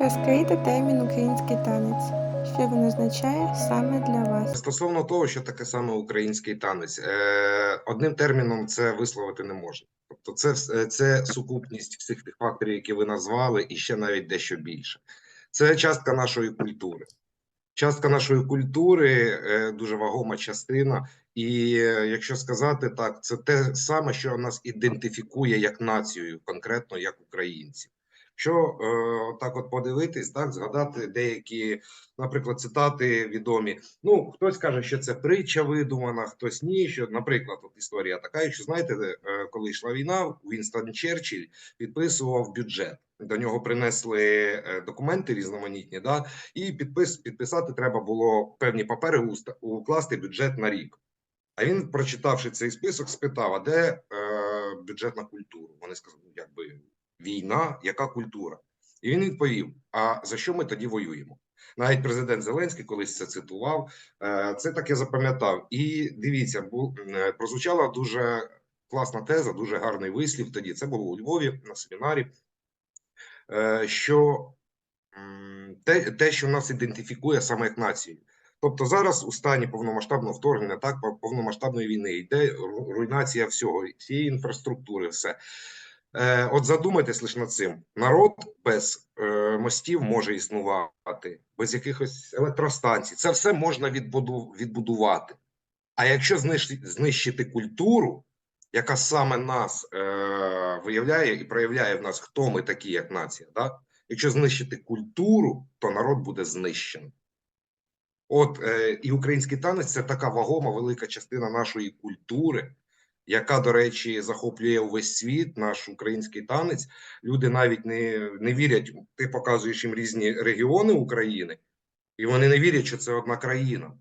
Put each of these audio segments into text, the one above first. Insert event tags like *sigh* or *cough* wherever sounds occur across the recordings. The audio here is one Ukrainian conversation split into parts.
Розкрийте термін український танець. Що він означає саме для вас? Стосовно того, що таке саме український танець, е, одним терміном це висловити не можна. Тобто, це, вс- це сукупність всіх тих факторів, які ви назвали, і ще навіть дещо більше. Це частка нашої культури. Частка нашої культури е, дуже вагома частина. І е, якщо сказати так, це те саме, що нас ідентифікує як націю, конкретно як українців. Що е, так от подивитись, так згадати деякі, наприклад, цитати відомі. Ну, хтось каже, що це притча видумана, хтось ні. Що, наприклад, от історія така, що знаєте, е, коли йшла війна, Вінстон Черчилль підписував бюджет. До нього принесли е, документи різноманітні, да, і підпис, підписати треба було певні папери укласти бюджет на рік. А він, прочитавши цей список, спитав: а де е, бюджет на культуру? Вони сказали, «Ну, якби війна, яка культура? І він відповів: А за що ми тоді воюємо? Навіть президент Зеленський колись це цитував. Е, Це так я запам'ятав. І дивіться, е, прозвучала дуже класна теза, дуже гарний вислів. Тоді це було у Львові на семінарі. е, Що те, те, що нас ідентифікує саме як націю. Тобто зараз у стані повномасштабного вторгнення, так пов- повномасштабної війни йде руйнація всього, всієї інфраструктури, все. Е, от задумайтесь лише над цим. Народ без е, мостів може існувати, без якихось електростанцій. Це все можна відбуду, відбудувати. А якщо знищити, знищити культуру, яка саме нас е, виявляє і проявляє в нас, хто ми такі, як нація, да? якщо знищити культуру, то народ буде знищений. От е, і український танець це така вагома велика частина нашої культури, яка, до речі, захоплює увесь світ, наш український танець. Люди навіть не, не вірять, ти показуєш їм різні регіони України, і вони не вірять, що це одна країна.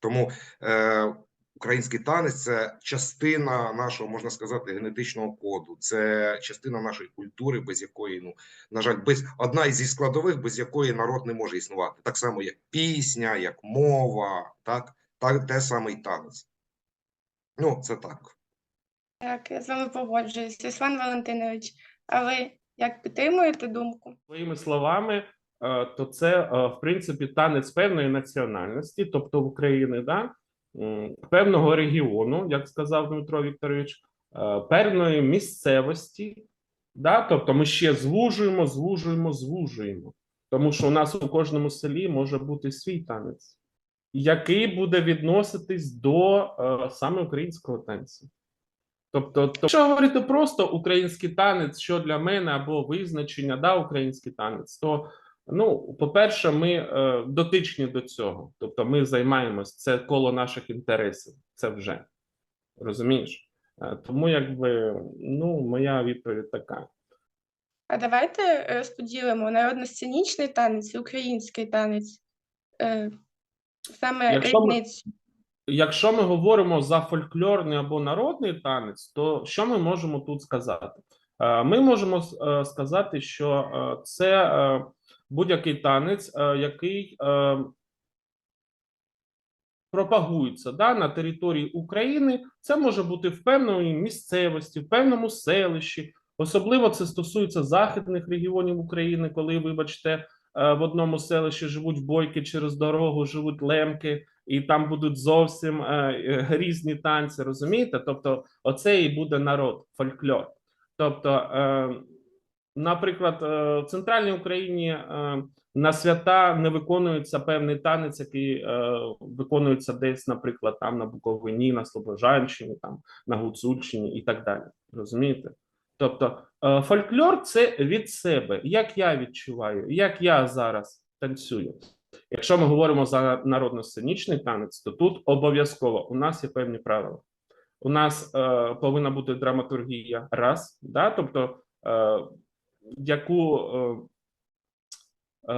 Тому е, український танець це частина нашого, можна сказати, генетичного коду, це частина нашої культури, без якої, ну, на жаль, без одна із складових, без якої народ не може існувати. Так само, як пісня, як мова, так, так те саме і танець. Ну, це так. Так, я з вами погоджуюсь. Руслан Валентинович, а ви як підтримуєте думку? Своїми словами, е, то це е, в принципі танець певної національності, тобто України, да? певного регіону, як сказав Дмитро Вікторович, е, певної місцевості, да? тобто ми ще звужуємо, звужуємо, звужуємо. Тому що у нас у кожному селі може бути свій танець, який буде відноситись до саме українського танцю. Тобто, то, якщо говорити просто український танець, що для мене або визначення, да, український танець, то ну, по-перше, ми е, дотичні до цього. Тобто, ми займаємось це коло наших інтересів. Це вже розумієш? Е, тому, якби ну, моя відповідь така. А давайте розподілимо народно-сценічний танець і український танець. Е, саме Якщо різницю. Якщо ми говоримо за фольклорний або народний танець, то що ми можемо тут сказати? Е, Ми можемо е, сказати, що е, це будь-який танець, який пропагується да, на території України. Це може бути в певної місцевості, в певному селищі. Особливо це стосується західних регіонів України, коли, вибачте, в одному селищі живуть бойки через дорогу, живуть лемки, і там будуть зовсім е, е, різні танці. Розумієте? Тобто, оце і буде народ, фольклор. Тобто, е, наприклад, в центральній Україні на свята не виконується певний танець, який виконується десь, наприклад, там на Буковині, на Слобожанщині, там на Гуцульщині і так далі. Розумієте? Тобто, фольклор це від себе, як я відчуваю, як я зараз танцюю. Якщо ми говоримо за народно-сценічний танець, то тут обов'язково у нас є певні правила. У нас е, повинна бути драматургія раз, да? тобто, е, яку е,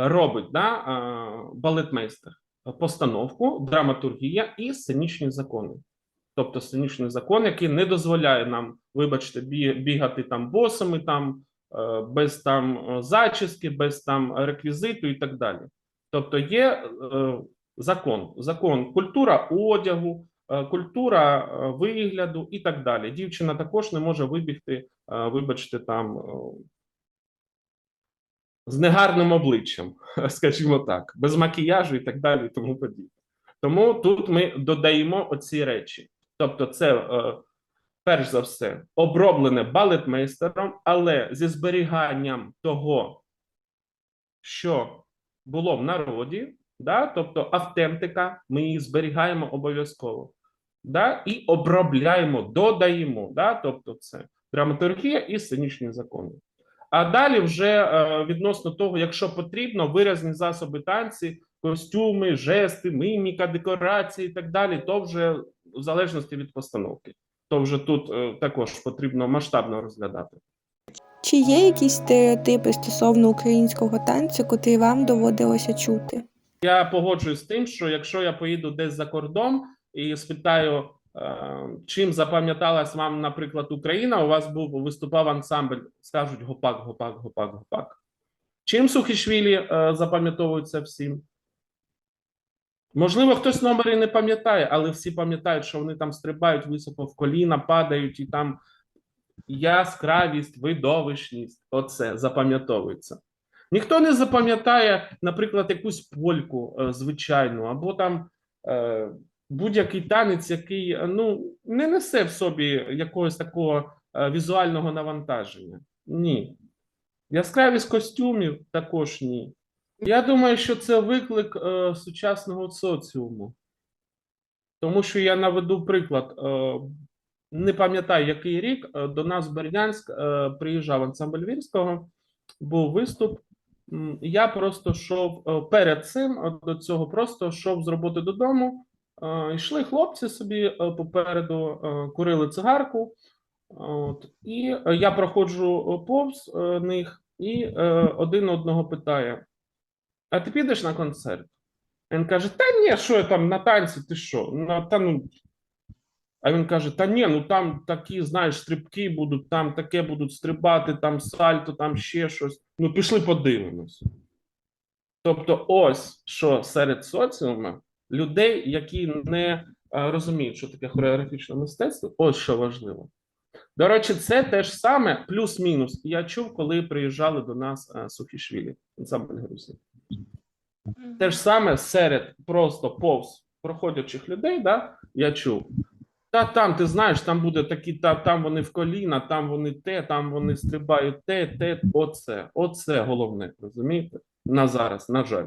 робить да, е, балетмейстер постановку, драматургія і сценічні закони. Тобто сценічний закон, який не дозволяє нам, вибачте, бігати там босами, там е, без там е, зачіски, без там реквізиту і так далі. Тобто є е, закон, закон, культура одягу, е, культура е, вигляду і так далі. Дівчина також не може вибігти, вибачте, там з негарним обличчям, *laughs* скажімо так, без макіяжу і так далі, і тому подібне. Тому тут ми додаємо оці речі. Тобто, це перш за все оброблене балетмейстером, але зі зберіганням того, що було в народі, да? тобто автентика, ми її зберігаємо обов'язково. Да? І обробляємо, додаємо, да? тобто це драматургія і сценічні закони. А далі вже е, відносно того, якщо потрібно, виразні засоби танці, костюми, жести, міміка, декорації і так далі, то вже в залежності від постановки. То вже тут е, також потрібно масштабно розглядати. Чи є якісь стереотипи стосовно українського танцю, котрі вам доводилося чути? Я погоджуюсь з тим, що якщо я поїду десь за кордон і спитаю, е, чим запам'яталась вам, наприклад, Україна, у вас був виступав ансамбль, скажуть гопак, гопак, гопак, гопак. Чим Сухішвілі е, запам'ятовується всім? Можливо, хтось номери не пам'ятає, але всі пам'ятають, що вони там стрибають високо в коліна, падають і там яскравість, видовищність. Оце запам'ятовується. Ніхто не запам'ятає, наприклад, якусь польку е, звичайну, або там е, будь-який танець, який е, ну, не несе в собі якогось такого е, візуального навантаження. Ні. Яскравість костюмів також ні. Я думаю, що це виклик е, сучасного соціуму. Тому що я наведу приклад. Е, не пам'ятаю, який рік е, до нас в Бердянськ е, приїжджав ансамбль Вірського, був виступ. Я просто йшов е, перед цим до цього, просто йшов з роботи додому. Йшли хлопці собі попереду, курили цигарку. От, і я проходжу повз них, і один одного питає: А ти підеш на концерт? Він каже: Та ні, що я там на танці, ти що? На, та, ну... А він каже: Та ні, ну там такі, знаєш, стрибки будуть, там таке будуть стрибати, там сальто, там ще щось. Ну, пішли подивимося. Тобто, ось що серед соціуму людей, які не розуміють, що таке хореографічне мистецтво, ось що важливо. До речі, це те ж саме, плюс-мінус. Я чув, коли приїжджали до нас е, Сухішвілі, ансамбль Грузії. Те ж саме серед просто повз проходячих людей, да, я чув. Та там, ти знаєш, там буде такі, та там вони в коліна, там вони те, там вони стрибають те, те, оце. Оце головне, розумієте? На зараз, на жаль.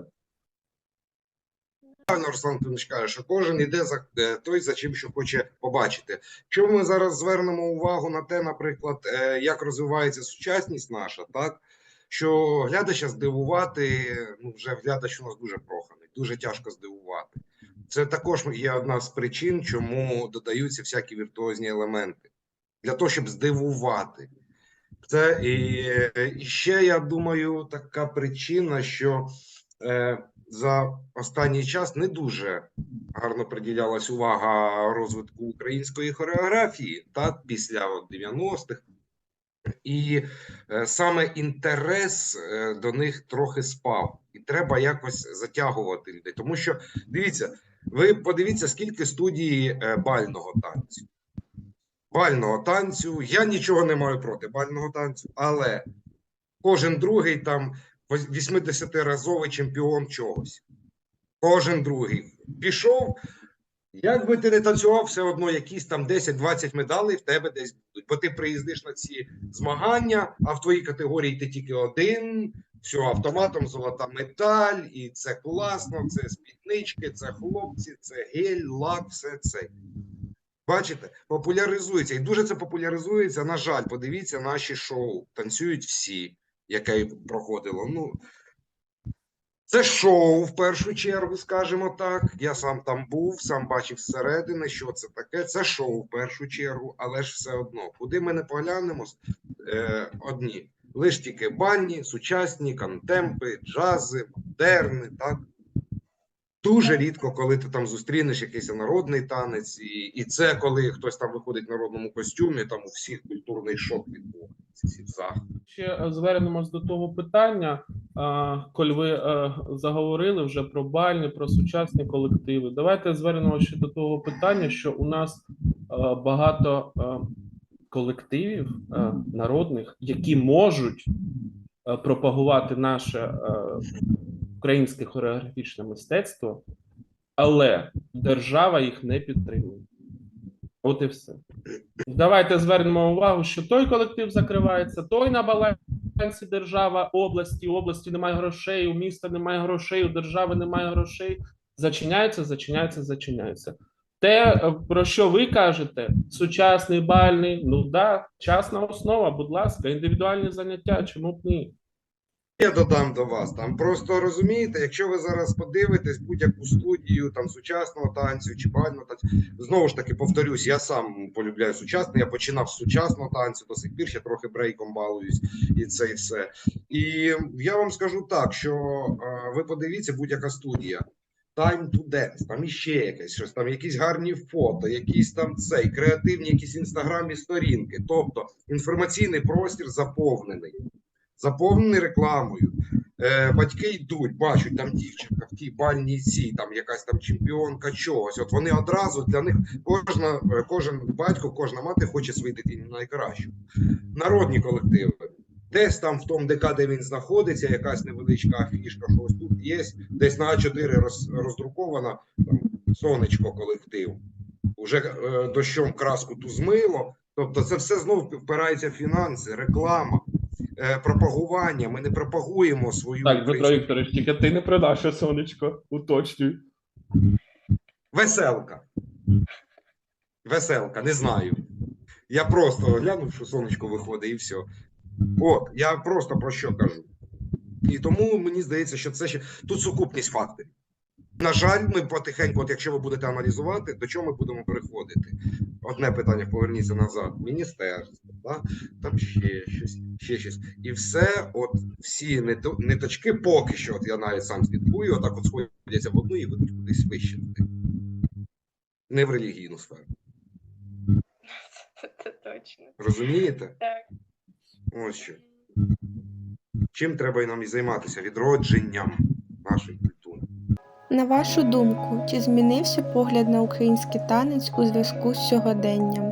Правильно Руслан Антонович каже, що кожен йде за е, той, за чим що хоче побачити. Чому ми зараз звернемо увагу на те, наприклад, е, як розвивається сучасність наша, так що глядача здивувати, ну вже глядач у нас дуже проханий, дуже тяжко здивувати. Це також є одна з причин, чому додаються всякі віртуозні елементи для того, щоб здивувати. Це і, і ще я думаю, така причина, що е, за останній час не дуже гарно приділялась увага розвитку української хореографії, так, після 90-х. І е, саме інтерес е, до них трохи спав, і треба якось затягувати людей. Тому що дивіться, ви подивіться, скільки студій е, бального танцю. Бального танцю. Я нічого не маю проти бального танцю, але кожен другий там 80-разовий чемпіон чогось. Кожен другий пішов. Як би ти не танцював, все одно якісь там 10-20 медалей в тебе десь будуть. Бо ти приїздиш на ці змагання, а в твоїй категорії ти тільки один, все, автоматом золота медаль, і це класно, це спіднички, це хлопці, це гель, лак, все це. Бачите, популяризується. І дуже це популяризується. На жаль, подивіться наші шоу. Танцюють всі, яке проходило. Ну, це шоу в першу чергу, скажімо так. Я сам там був, сам бачив зсередини, що це таке. Це шоу в першу чергу, але ж все одно, куди ми не поглянемо, е, одні. Лиш тільки банні, сучасні, контемпи, джази, модерни, так. Дуже рідко, коли ти там зустрінеш якийсь народний танець, і, і це коли хтось там виходить в народному костюмі, там у всіх культурний шок відбувається. всі. Ще е, звернемось до того питання, коль ви е, заговорили вже про бальні, про сучасні колективи. Давайте звернемося ще до того питання, що у нас е, багато колективів народних, які можуть пропагувати наше українське хореографічне мистецтво, але держава їх не підтримує. От і все. Давайте звернемо увагу, що той колектив закривається, той на балансі держава області, області немає грошей, у міста немає грошей, у держави немає грошей. Зачиняється, зачиняється, зачиняється. Те, про що ви кажете, сучасний бальний, ну да, частна основа, будь ласка, індивідуальні заняття, чому б ні? Я додам до вас. Там просто розумієте, якщо ви зараз подивитесь будь-яку студію там сучасного танцю чи бального танцю, знову ж таки повторюсь, я сам полюбляю сучасний. Я починав з сучасного танцю до сих пір, ще трохи брейком балуюсь, і це і все. І я вам скажу так, що е, ви подивіться, будь-яка студія. Time to dance, там іще якесь щось, там якісь гарні фото, якісь там цей креативні, якісь інстаграмні сторінки. Тобто інформаційний простір заповнений заповнений рекламою. Е, батьки йдуть, бачать там дівчинка в тій бальній цій, там якась там чемпіонка чогось. От вони одразу для них кожна, е, кожен батько, кожна мати хоче своїй дитині найкращу. Народні колективи. Десь там в тому ДК, де він знаходиться, якась невеличка афішка, що ось тут є, десь на А4 роз, роздрукована там, сонечко колектив. Уже е, дощом краску ту змило. Тобто це все знову впирається в фінанси, реклама пропагування. Ми не пропагуємо свою Так, Дмитро Вікторович, тільки ти не про наше сонечко, уточнюй. веселка. Веселка, не знаю. Я просто глянув, що сонечко виходить, і все. От, я просто про що кажу. І тому мені здається, що це ще тут сукупність факторів. На жаль, ми потихеньку, от якщо ви будете аналізувати, до чого ми будемо переходити. Одне питання, поверніться назад. Міністерство, да? там ще щось, ще щось. І все, от всі ниточки, поки що, от я навіть сам слідкую, отак от сходяться в одну і ведуть кудись вище. Не в релігійну сферу. Це, точно. Розумієте? Так. Ось що. Чим треба і нам і займатися? Відродженням нашої. На вашу думку, чи змінився погляд на український танець у зв'язку з сьогоденням?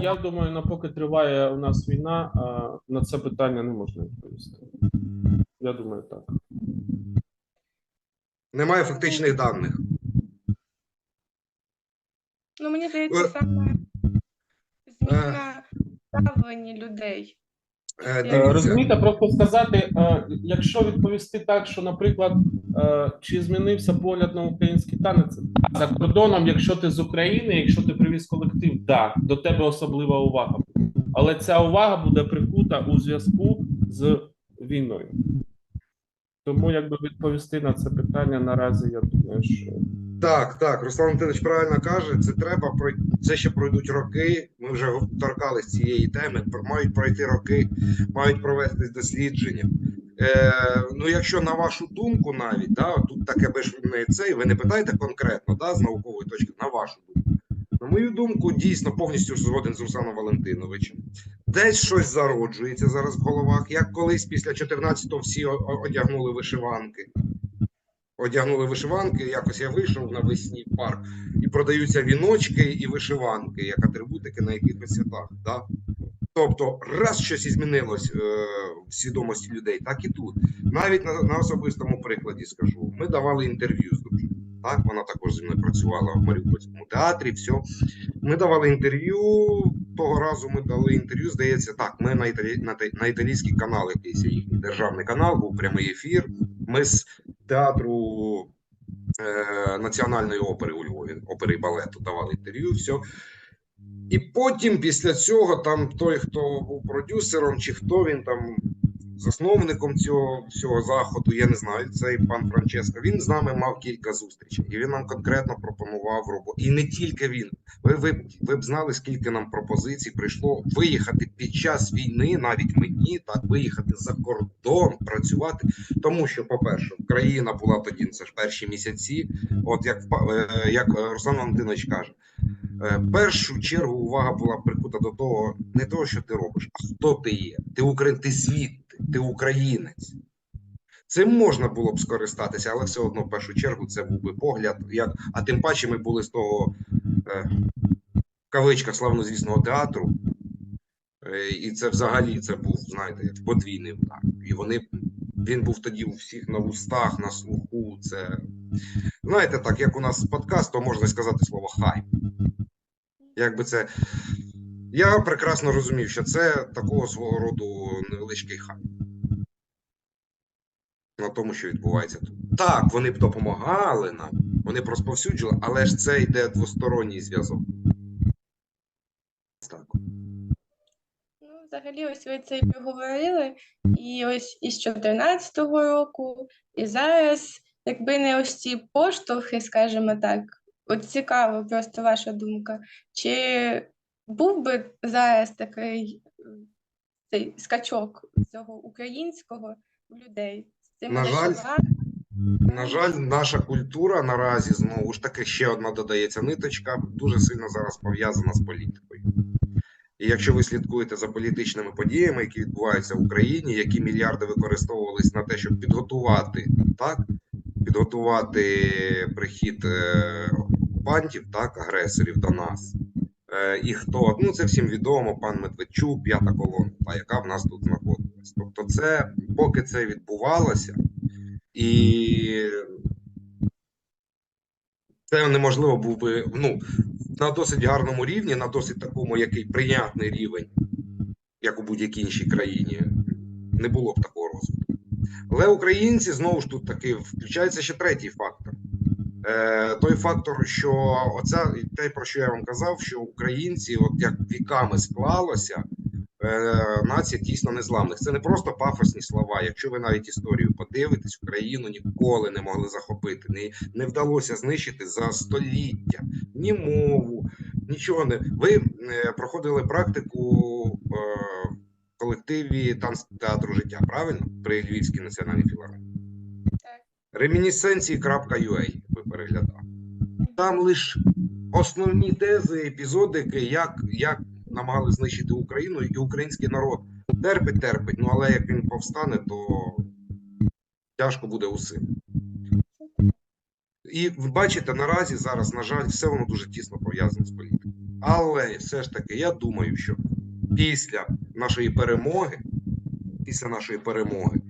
Я думаю, на поки триває у нас війна, на це питання не можна відповісти. Я думаю, так. Немає фактичних даних. Ну, мені здається, Е, саме зміна ставлення людей. Розумієте, просто сказати, е, якщо відповісти так, що, наприклад, е, чи змінився погляд на український танець за кордоном, якщо ти з України, якщо ти привіз колектив, да, до тебе особлива увага. Але ця увага буде прикута у зв'язку з війною. Тому, якби відповісти на це питання наразі, я думаю, що Так, так, Руслан Антонович правильно каже, це треба. Це ще пройдуть роки. Ми вже торкались цієї теми. Мають пройти роки, мають провестись дослідження. Е, ну, якщо на вашу думку, навіть да, тут таке би ж не цей, ви не питаєте конкретно, да, з наукової точки, на вашу думку. На мою думку, дійсно повністю згоден з Русланом Валентиновичем. Десь щось зароджується зараз в головах, як колись після 14-го всі одягнули вишиванки одягнули вишиванки. Якось я вийшов навесні в парк і продаються віночки і вишиванки як атрибутики на якихось святах. Да? Тобто, раз щось змінилось е, в свідомості людей, так і тут. Навіть на, на особистому прикладі скажу. Ми давали інтерв'ю з дружиною. Так, вона також зі мною працювала в Маріупольському театрі. Все. Ми давали інтерв'ю. Того разу ми дали інтерв'ю. Здається, так. Ми на, італі... на італійський канал, якийсь їхній державний канал, був прямий ефір. Ми з театру е, Національної опери у Львові, опери балету, давали інтерв'ю. Все. І потім, після цього, там той, хто був продюсером, чи хто він там засновником цього всього заходу, я не знаю, цей пан Франческо, він з нами мав кілька зустрічей, і він нам конкретно пропонував роботу. І не тільки він. Ви, ви, ви б знали, скільки нам пропозицій прийшло виїхати під час війни, навіть мені так виїхати за кордон, працювати. Тому що, по-перше, країна була тоді це ж перші місяці. От як е, як Руслан Валентинович каже, е, першу чергу увага була прикута до того, не того, що ти робиш, а хто ти є. Ти Україн, ти звідти, ти українець. Цим можна було б скористатися, але все одно в першу чергу це був би погляд. Як, а тим паче ми були з того е, в кавичках славнозвісного театру. Е, і це взагалі це був, знаєте, подвійний удар. і вони він був тоді у всіх на устах, на слуху. Це знаєте, так як у нас подкаст, то можна сказати слово хайп. Якби це. Я прекрасно розумів, що це такого свого роду невеличкий хайп. На тому, що відбувається тут. Так, вони б допомагали нам, вони б розповсюджували, але ж це йде двосторонній зв'язок. Так. Ну, взагалі, ось ви це і проговорили, і ось із 2014 року, і зараз, якби не ось ці поштовхи, скажімо так, от цікаво просто ваша думка, чи був би зараз такий е, цей скачок цього українського в людей? з цими На жаль. На жаль, наша культура наразі знову ж таки ще одна додається ниточка, дуже сильно зараз пов'язана з політикою. І якщо ви слідкуєте за політичними подіями, які відбуваються в Україні, які мільярди використовувались на те, щоб підготувати так, підготувати прихід е, окупантів, так, агресорів до нас. Е, і хто? Ну, це всім відомо, пан Медведчук, п'ята колона, яка в нас тут знаходилась. Тобто, це поки це відбувалося, і це неможливо був би ну, на досить гарному рівні, на досить такому, який прийнятний рівень, як у будь-якій іншій країні, не було б такого розвитку. Але українці знову ж тут таки включається ще третій фактор. Е, той фактор, що оця те, про що я вам казав, що українці, от як віками склалося, е, нація дійсно незламних. Це не просто пафосні слова. Якщо ви навіть історію подивитесь, Україну ніколи не могли захопити, не, не вдалося знищити за століття ні мову, нічого не. Ви е, проходили практику в колективі танц театру життя, правильно? При Львівській національній філармонії. Ремінісценції.ua ви переглядали. Там лише основні тези, епізодики, як, як намагали знищити Україну і український народ. Терпить, терпить, ну але як він повстане, то тяжко буде усім. І ви бачите, наразі зараз, на жаль, все воно дуже тісно пов'язане з політикою. Але все ж таки, я думаю, що після нашої перемоги, після нашої перемоги,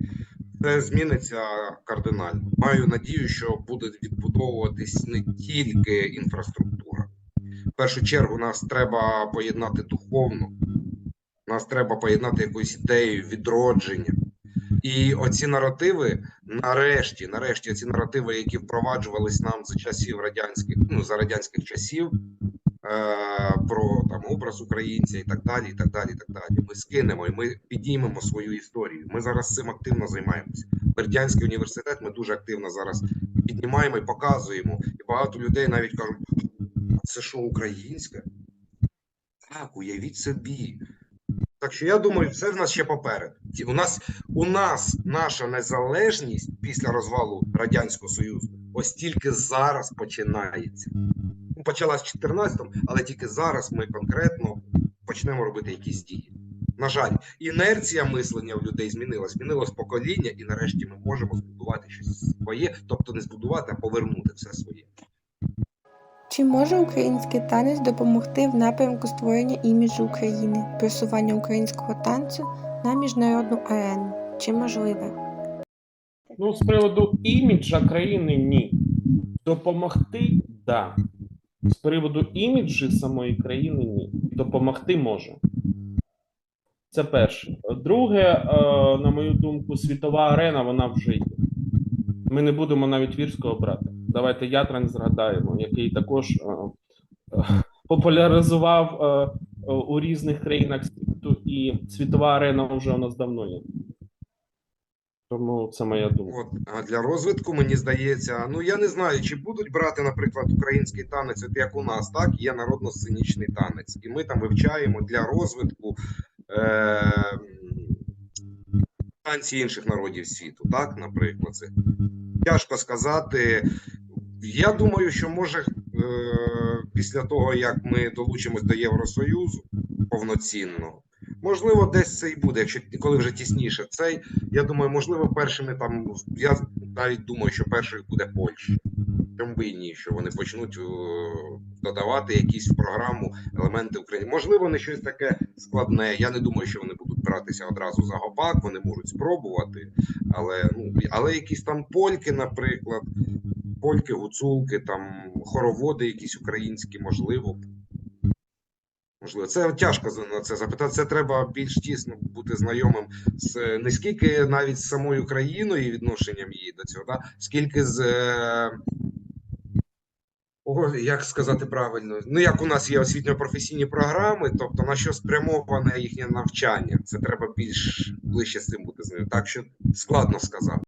це зміниться кардинально. Маю надію, що буде відбудовуватись не тільки інфраструктура. В першу чергу нас треба поєднати духовно, нас треба поєднати якоюсь ідеєю відродження. І оці наративи, нарешті, нарешті, ці наративи, які впроваджувались нам за часів радянських, ну за радянських часів, про там образ українця і так далі, і так далі, і так далі. Ми скинемо і ми підіймемо свою історію. Ми зараз цим активно займаємося. Бердянський університет ми дуже активно зараз піднімаємо і показуємо. І багато людей навіть кажуть: це що українське? Так, уявіть собі. Так що я думаю, все в нас ще попереду. У нас, у нас наша незалежність після розвалу Радянського Союзу ось тільки зараз починається. Почалась в 14-му, але тільки зараз ми конкретно почнемо робити якісь дії. На жаль, інерція мислення в людей змінилась, змінилось покоління, і нарешті ми можемо збудувати щось своє, тобто не збудувати, а повернути все своє. Чи може український танець допомогти в напрямку створення іміджу України, просування українського танцю на міжнародну арену? Чи можливе? Ну, з приводу іміджа країни ні. Допомогти да. З приводу іміджі самої країни ні. Допомогти може. Це перше. Друге, е, на мою думку, світова арена вона вже є. Ми не будемо навіть вірського брати. Давайте Ятран згадаємо, який також е, е, популяризував у різних країнах світу, і світова арена вже у нас давно є. Тому це моя думка. От а для розвитку мені здається, ну я не знаю, чи будуть брати, наприклад, український танець, от як у нас, так є народно-сценічний танець, і ми там вивчаємо для розвитку е- танці інших народів світу, так, наприклад, це тяжко сказати. Я думаю, що може е- після того, як ми долучимось до Євросоюзу повноцінно, можливо, десь це і буде, якщо коли вже тісніше цей. Я думаю, можливо, першими там я навіть думаю, що першою буде Польща. Чому би і ні, що вони почнуть е, додавати якісь в програму елементи України. Можливо, не щось таке складне. Я не думаю, що вони будуть братися одразу за гопак, вони можуть спробувати, але ну але якісь там польки, наприклад, польки, гуцулки, там хороводи, якісь українські, можливо. Можливо, це тяжко на це запитати. Це треба більш тісно бути знайомим з не скільки навіть з самою країною і відношенням її до цього, да? скільки з. Е... О, як сказати правильно? Ну, як у нас є освітньо-професійні програми, тобто на що спрямоване їхнє навчання, це треба більш ближче з цим бути знайомим. Так що складно сказати.